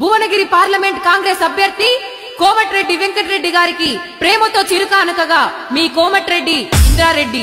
Bhuvanagiri parliament Congress అభ్యర్థి కోమటిరెడ్డి వెంకటరెడ్డి గారికి ప్రేమతో చిరుకానుకగా మీ కోమటిరెడ్డి ఇంద్రారెడ్డి.